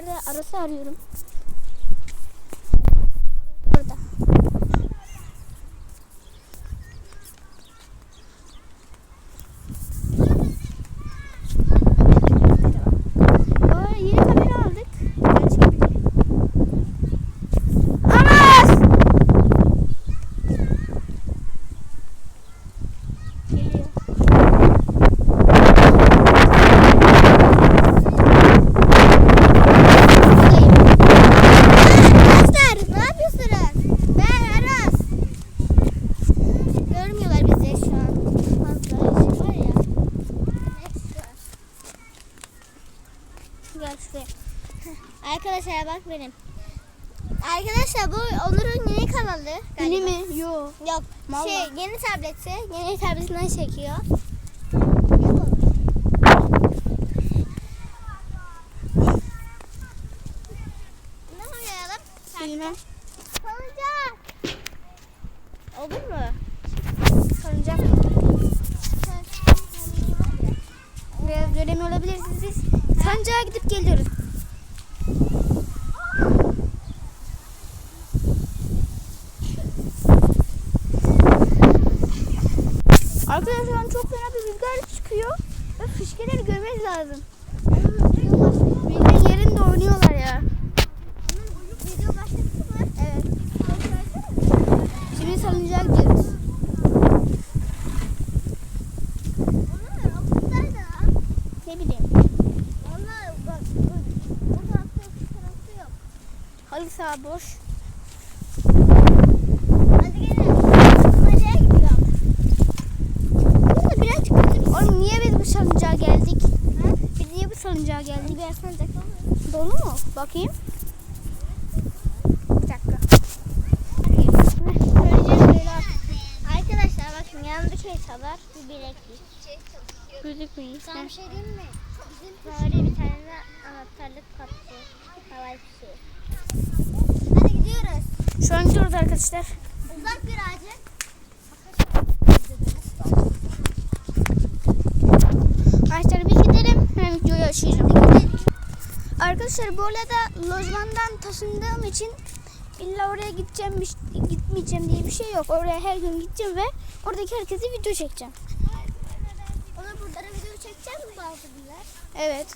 içeride arası arıyorum. Burada. Aa, yeni kamera aldık. Gerçek bir. Aras! Geliyor. Arkadaşlar ne yapıyorsunuz? Ben Aras. Görmüyorlar bizi şu an. Fazla ışık var ya. Gel şuraya. Arkadaşlar bak benim. Arkadaşlar bu Onur'un yeni kanalı. Yeni galiba. mi? Yok. Vallahi. Şey yeni tableti. Yeni tabletinden çekiyor. Ne oynayalım? Bilmem. Salıncak. Olur mu? Salıncak. Biraz dönemi olabilirsiniz. Sancağa gidip geliyoruz. Arkadaşlar çok fena bir rüzgar çıkıyor. Ve fışkeleri görmeniz lazım. Bildiğin yerinde oynuyorlar ya. Evet. Şimdi salıncağa gidiyoruz. Ne bileyim. Vallahi bak şu tarafta yok. Halı saha boş. Hadi gelin. Nereye gidiyorum? Burada birazcık kötü. Oğlum niye biz bu salıncağa geldik? Ha? Biz niye bu salıncağa geldik? Bir salıncak. Dolu mu? Bakayım. Bir dakika. Arkadaşlar bakın yanımda şey çalar. Bir bileklik. Gözükmüyor. Sana bir şey diyeyim mi? Böyle bir tane de anahtarlık kapsı. Havai fişeği. Hadi gidiyoruz. Şu an gidiyoruz arkadaşlar. Arkadaşlar bu arada lojmandan taşındığım için illa oraya gideceğim, gitmeyeceğim diye bir şey yok. Oraya her gün gideceğim ve oradaki herkese video çekeceğim. Ona burada video çekeceğim mi bazı günler? Evet.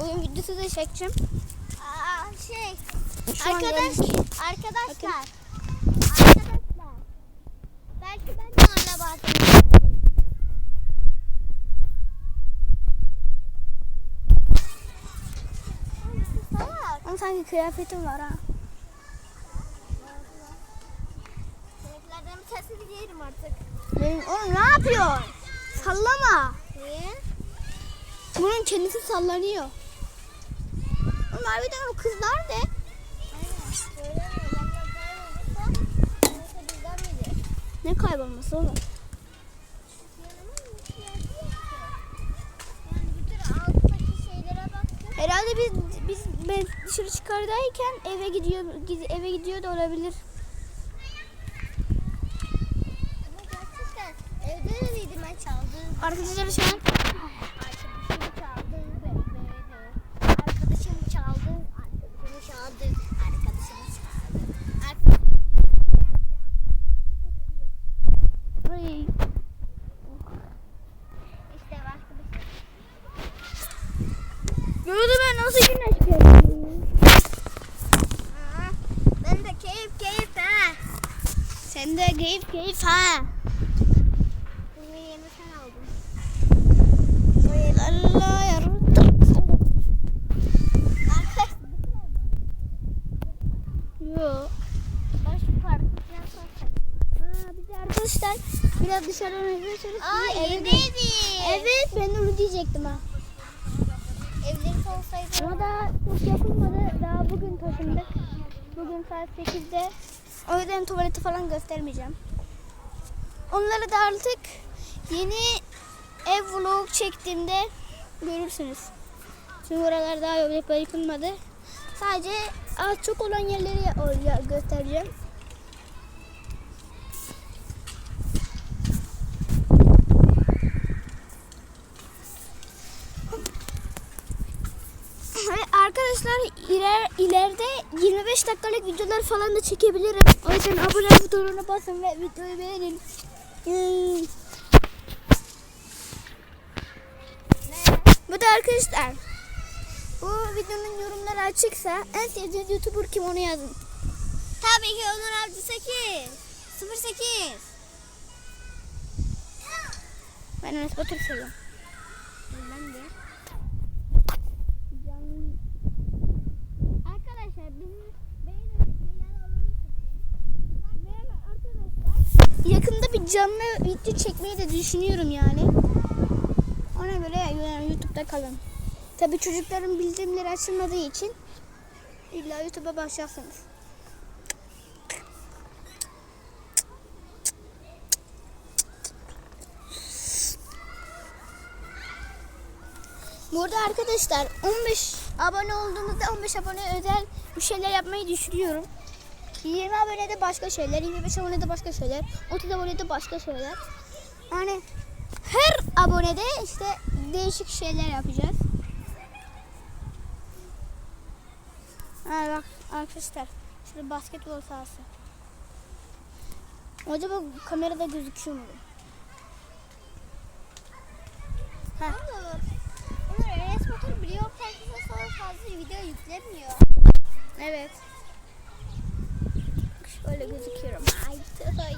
Oyun videosu da çekeceğim. Aa şey. Şu Arkadaş, arkadaşlar. Arkadaşlar. Belki ben de orada bazen Ama sanki kıyafetim var ha. Seninkilerden bir tanesini giyerim artık. Benim, oğlum ne yapıyorsun? Sallama. Niye? Bunun kendisi sallanıyor. Oğlum harbiden o kızlar ne? Aynen. Ne kaybolması oğlum? Ben dışarı çıkardayken eve gidiyor gid- eve gidiyor da olabilir. Arkadaşlar şu an Sen de keyif keyif ha. Bunu yeni sen aldın. Allah. Arkadaşlar. Yok. Arkadaşlar biraz dışarı oynayabilirsiniz. Aa Evet. evdeydi. Evet ben onu diyecektim ha. Evlilik olsaydı. Ama daha çok yapılmadı. Daha bugün taşındık. Bugün saat 8'de. O yüzden tuvaleti falan göstermeyeceğim. Onları da artık yeni ev vlog çektiğimde görürsünüz. Çünkü oralar daha yapıp yapılmadı. Sadece az çok olan yerleri göstereceğim. Ve Arkadaşlar 5 dakikalık videolar falan da çekebilirim. O yüzden abone butonuna basın ve videoyu beğenin. Bu da arkadaşlar. Bu videonun yorumları açıksa en sevdiğiniz YouTuber kim onu yazın. Tabii ki Onur Avcı 8. 08. Ben Enes Batur seviyorum. Ben de. Arkadaşlar bizim beyin ötesi yani alanı Ve arkadaşlar Yakında bir canlı video çekmeyi de düşünüyorum yani. Ona göre yani YouTube'da kalın. Tabii çocukların bildirimleri açılmadığı için illa YouTube'a başlarsınız. Burada arkadaşlar 15 abone olduğumuzda 15 abone özel bir şeyler yapmayı düşünüyorum. 20 abonede başka şeyler, 25 abonede başka şeyler, 30 abonede başka şeyler. Yani her abonede işte değişik şeyler yapacağız. Ha bak arkadaşlar şurada basketbol sahası. Acaba kamerada gözüküyor mu? Ha. Onur. Onur Enes Batur blog sonra fazla video yüklemiyor. Evet. Şöyle gözüküyorum. Ay, ay.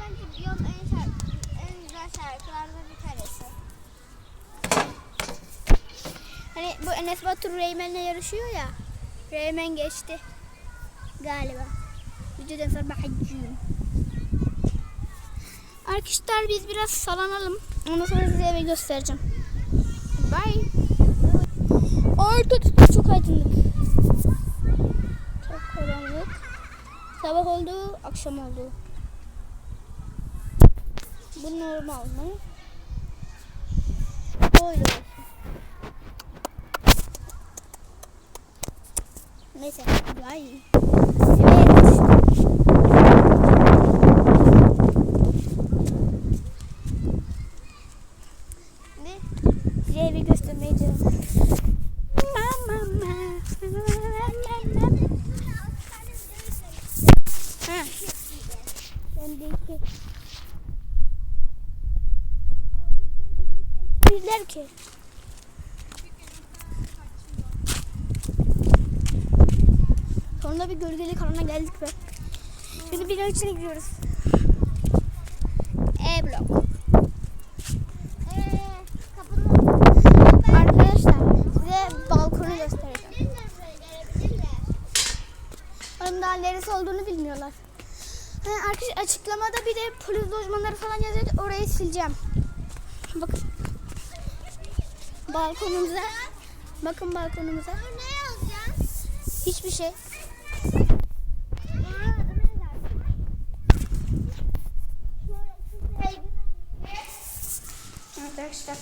Bence en, şarkı, en güzel şarkılardan bir tanesi. Hani bu Enes Batur Reymen'le yarışıyor ya. Reymen geçti. Galiba. Videodan sonra bakacağım. Arkadaşlar biz biraz sallanalım. Ondan sonra size evi göstereceğim. Bye. Orada çok aydınlık. Çok karanlık. Sabah oldu, akşam oldu. Bu normal mı? Böyle olsun. Neyse. Bye. Evet. Ne? Size evi göstermeyi diyorum. Ha. Ben de iki. Bizler ki. Sonunda bir gölgeli karana geldik be. Şimdi bir içine gidiyoruz. E-blok. Kapının Arkadaşlar size balkonu göstereceğim. Onun daha neresi olduğunu bilmiyorlar. Ha, arkadaşlar açıklamada bir de polis lojmanları falan yazıyor. Orayı sileceğim. Balkonumuza. Bakın balkonumuza. Ne yazacağız? Hiçbir şey. Arkadaşlar.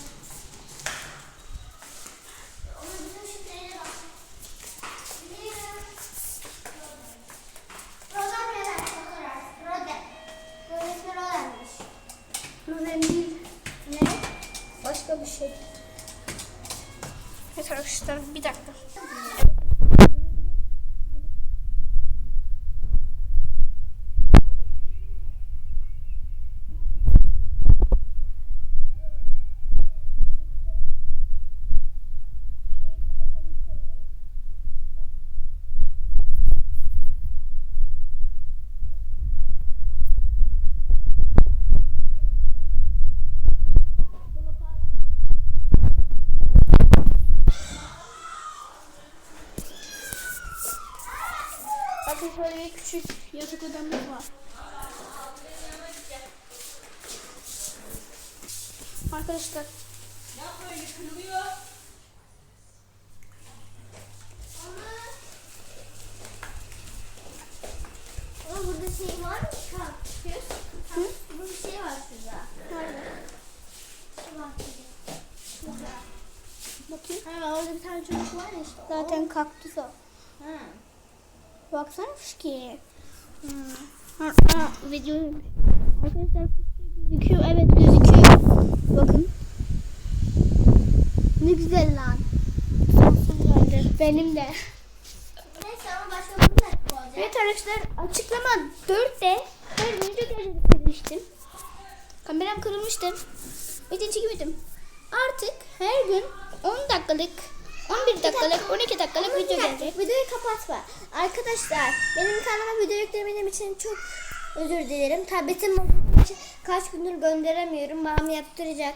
Roden değil. Ne? Başka bir şey. Evet arkadaşlar bir dakika. Bakın şöyle küçük yatak odamız var. Arkadaşlar. Ama burada şey var mı? Kaktüs. Bu bir şey var şurada. Nerede? Bakayım. Ha, orada bir tane çocuk var ya işte. Zaten kaktüs o. Ha. Baksana fışkiye. Ha, ha, video. Arkadaşlar gözüküyor. Evet gözüküyor. Bakın. Ne güzel lan. Benim de. Neyse Evet arkadaşlar açıklama 4'te her gün video gelecek demiştim. Kameram kırılmıştı. Video çekemedim. Artık her gün 10 dakikalık 11 dakikalık 12 dakikalık video gelecek. Videoyu kapatma. Arkadaşlar benim kanalıma video yüklemediğim için çok özür dilerim. Tabletim kaç gündür gönderemiyorum. Babam yaptıracak.